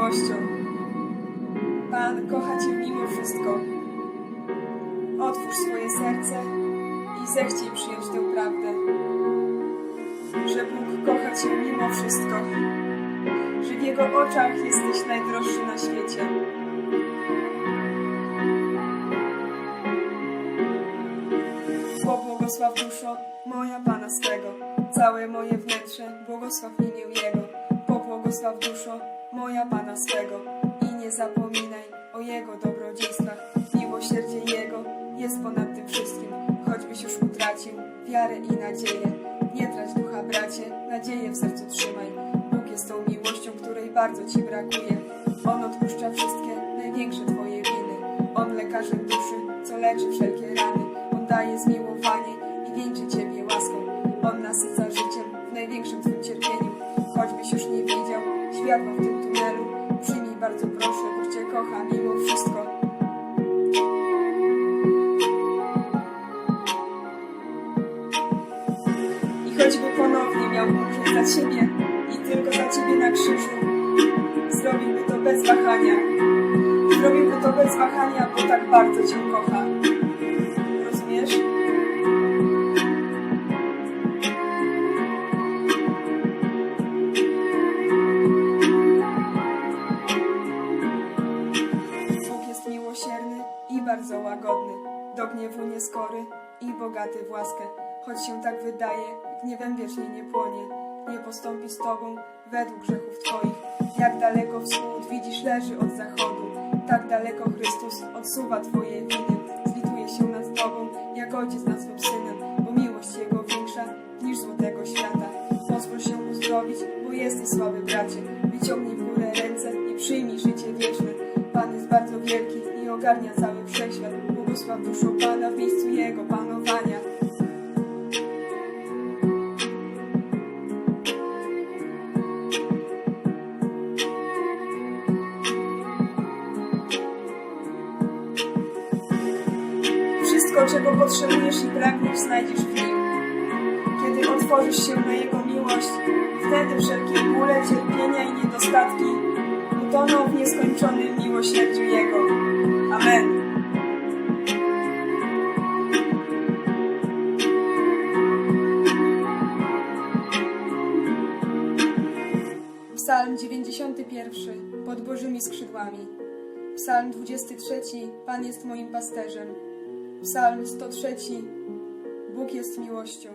miłością. Pan kocha Cię mimo wszystko. Otwórz swoje serce i zechciej przyjąć tę prawdę, że Bóg kocha Cię mimo wszystko, że w Jego oczach jesteś najdroższy na świecie. Pobłogosław duszo moja Pana swego, całe moje wnętrze, błogosław imię Jego. Pobłogosław duszo moja Pana swego i nie zapominaj o Jego dobrodziejstwach. Miłosierdzie Jego jest ponad tym wszystkim, choćbyś już utracił wiarę i nadzieję. Nie trać ducha, bracie, nadzieję w sercu trzymaj. Bóg jest tą miłością, której bardzo Ci brakuje. On odpuszcza wszystkie największe Twoje winy. On lekarzem duszy, co leczy wszelkie rany. On daje zmiłowanie światła w tym tunelu, przyjmij bardzo proszę, bo Cię kocha mimo wszystko. I choćby ponownie miał umrzeć za Ciebie i tylko za Ciebie na krzyżu, zrobiłby to bez wahania. Zrobiłby to bez wahania, bo tak bardzo Cię kocha. I bardzo łagodny, do gniewu nieskory i bogaty w łaskę. Choć się tak wydaje, gniewem wiecznie nie płonie, nie postąpi z Tobą według grzechów Twoich. Jak daleko wschód widzisz leży od zachodu, tak daleko Chrystus odsuwa Twoje winy. Zlituje się nad Tobą, jak ojciec nad swym synem, bo miłość Jego większa niż złotego świata. Pozwól się uzdrowić, bo jesteś słaby bracie. Wyciągnij w górę ręce i przyjmij życie wieczne. Pan jest bardzo wielki ogarnia cały wszechświat. Błogosław duszą Pana w miejscu Jego panowania. Wszystko, czego potrzebujesz i pragniesz, znajdziesz w Nim. Kiedy otworzysz się na Jego miłość, wtedy wszelkie bóle, cierpienia i niedostatki utoną w nieskończonym miłosierdziu Jego. 91 pod Bożymi skrzydłami. Psalm 23 Pan jest moim pasterzem. Psalm 103 Bóg jest miłością.